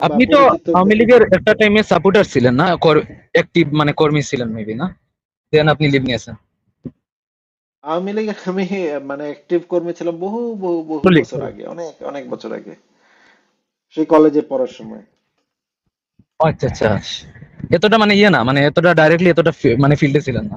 আপনি তো আওয়ামী লীগের একটা টাইমে সাপোর্টার ছিলেন না? অ্যাক্টিভ মানে কর্মী ছিলেন মেবি না? দেন আপনি লিভ নিয়েছেন। আওয়ামী লীগের আমি মানে অ্যাক্টিভ কর্মী ছিলাম বহু বহু বহু বছর আগে অনেক অনেক বছর আগে। সেই কলেজে পড়ার সময়। আচ্ছা আচ্ছা। এতটা মানে ইয়ে না মানে এতটা ডাইরেক্টলি এতটা মানে ফিল্ডে ছিলেন না।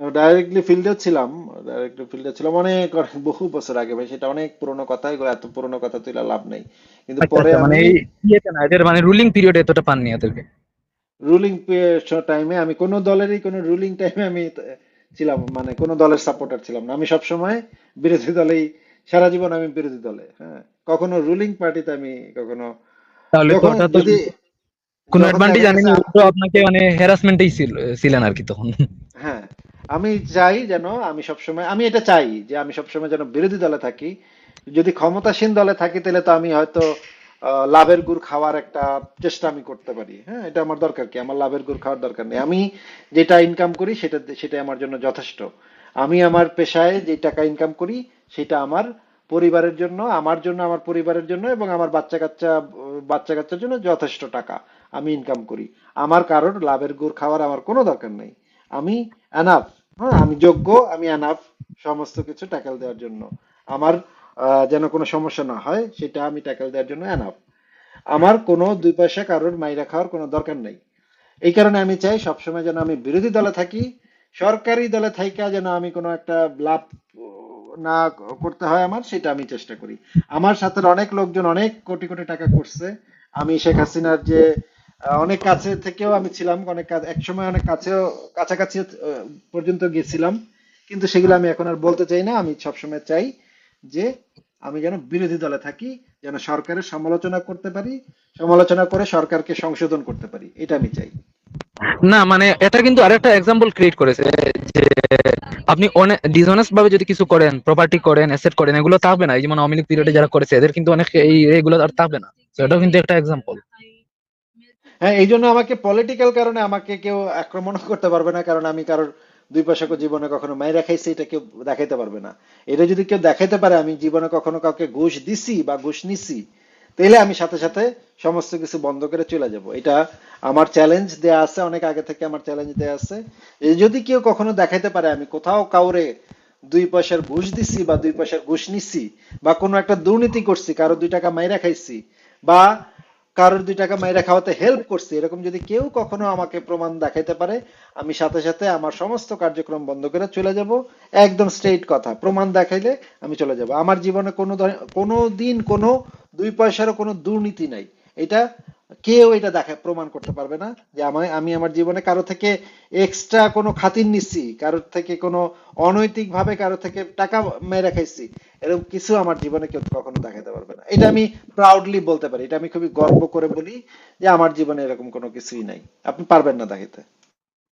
ডাইরেক্টলি ফিল্ডে ছিলাম ডাইরেক্টলি ফিল্ডে ছিলাম অনেক অনেক বহু বছর আগে ভাই সেটা অনেক পুরোনো কথা এগুলো এত পুরোনো কথা তুলে লাভ নেই। কিন্তু আচ্ছা পরে আচ্ছা মানে এই ইয়েতে না এদের মানে রুলিং পিরিয়ড এতটা পাননি এদেরকে? রুলিং টাইমে আমি কোন দলেরই কোন রুলিং টাইমে আমি ছিলাম মানে কোন দলের সাপোর্টার ছিলাম না। আমি সবসময় বিরোধী দলেই সারা জীবন আমি বিরোধী দলে হ্যাঁ। কখনো রুলিং পার্টিতে আমি কখনো তাহলে তো যদি কোনো অ্যাডভান্টেজ আনেনি আপনাকে মানে হ্যারাসমেন্টেই ছিলেন আর কি তখন। আমি চাই যেন আমি সবসময় আমি এটা চাই যে আমি সবসময় যেন বিরোধী দলে থাকি। যদি ক্ষমতাসীন দলে থাকি, তাহলে তো আমি হয়তো লাভের গুড় খাওয়ার একটা চেষ্টা আমি করতে পারি। হ্যাঁ এটা আমার দরকার কি? আমার লাভের গুড় খাওয়ার দরকার নেই। আমি যেটা ইনকাম করি, সেটা সেটা আমার জন্য যথেষ্ট। আমি আমার পেশায় যে টাকা ইনকাম করি, সেটা আমার পরিবারের জন্য, আমার জন্য, আমার পরিবারের জন্য এবং আমার বাচ্চা কাচ্চা বাচ্চা কাচ্চার জন্য যথেষ্ট টাকা আমি ইনকাম করি। আমার কারোর লাভের গুড় খাওয়ার আমার কোনো দরকার নেই। আমি অ্যানাফ হ্যাঁ আমি যোগ্য, আমি অ্যানাফ সমস্ত কিছু ট্যাকেল দেওয়ার জন্য। আমার যেন কোনো সমস্যা না হয়, সেটা আমি ট্যাকেল দেওয়ার জন্য অ্যানাফ আমার কোনো দুই পয়সা কারোর মাইরা খাওয়ার কোনো দরকার নেই। এই কারণে আমি চাই সবসময় যেন আমি বিরোধী দলে থাকি, সরকারি দলে থাইকা যেন আমি কোনো একটা লাভ না করতে হয় আমার, সেটা আমি চেষ্টা করি। আমার সাথে অনেক লোকজন অনেক কোটি কোটি টাকা করছে। আমি শেখ হাসিনার যে অনেক কাছে থেকেও আমি ছিলাম, অনেক কাছে একসময় অনেক কাছেও কাছাকাছি পর্যন্ত গেছিলাম, কিন্তু সেগুলো আমি এখন আর বলতে চাই না, আমি সবসময় চাই যে আমি যেন বিরোধী দলে থাকি, যেন সরকারের সমালোচনা করতে পারি, সমালোচনা করে সরকারকে সংশোধন করতে পারি, এটা আমি চাই। না মানে এটা কিন্তু আরেকটা এক্সাম্পল ক্রিয়েট করেছে, যে আপনি অনেক ডিসঅনেস্ট ভাবে যদি কিছু করেন প্রপার্টি করেন অ্যাসেট করেন, এগুলো থাকবে না, এই যেমন আওয়ামী পিরিয়ডে যারা করেছে, এদের কিন্তু অনেক এই এগুলো আর থাকবে না। এটাও কিন্তু একটা এক্সাম্পল হ্যাঁ এই জন্য আমাকে পলিটিক্যাল কারণে আমাকে কেউ আক্রমণ করতে পারবে না, কারণ আমি কারোর দুই পয়সা করে জীবনে কখনো মাইরা খাইছি, এটা কেউ দেখাইতে পারবে না। এটা যদি কেউ দেখাইতে পারে, আমি জীবনে কখনো কাউকে ঘুষ দিছি বা ঘুষ নিছি তাহলে আমি সাথে সাথে সমস্ত কিছু বন্ধ করে চলে যাব। এটা আমার চ্যালেঞ্জ দেয়া আছে, অনেক আগে থেকে আমার চ্যালেঞ্জ দেয়া আছে। যদি কেউ কখনো দেখাইতে পারে, আমি কোথাও কাউরে দুই পয়সার ঘুষ দিছি বা দুই পয়সার ঘুষ নিছি, বা কোনো একটা দুর্নীতি করছি, কারও দুই টাকা মাইরা খাইছি, বা কারোর দুই টাকা মাইরা খাওয়াতে হেল্প করছি। এরকম যদি কেউ কখনো আমাকে প্রমাণ দেখাইতে পারে, আমি সাথে সাথে আমার সমস্ত কার্যক্রম বন্ধ করে চলে যাব। একদম স্ট্রেইট কথা। প্রমাণ দেখাইলে আমি চলে যাব। আমার জীবনে কোনো কোনো দিন কোনো দুই পয়সারও কোনো দুর্নীতি নাই। এটা কেউ এটা দেখা, প্রমাণ করতে পারবে না যে আমায়, আমি আমার জীবনে কারও থেকে এক্সট্রা কোনো খাতির নিচ্ছি কারোর থেকে কোনো অনৈতিক ভাবে কারও থেকে টাকা মেরে খাইছি, এরকম কিছু আমার জীবনে কেউ কখনো দেখাতে পারবে না। এটা আমি প্রাউডলি বলতে পারি, এটা আমি খুবই গর্ব করে বলি যে আমার জীবনে এরকম কোনো কিছুই নাই। আপনি পারবেন না দেখাতে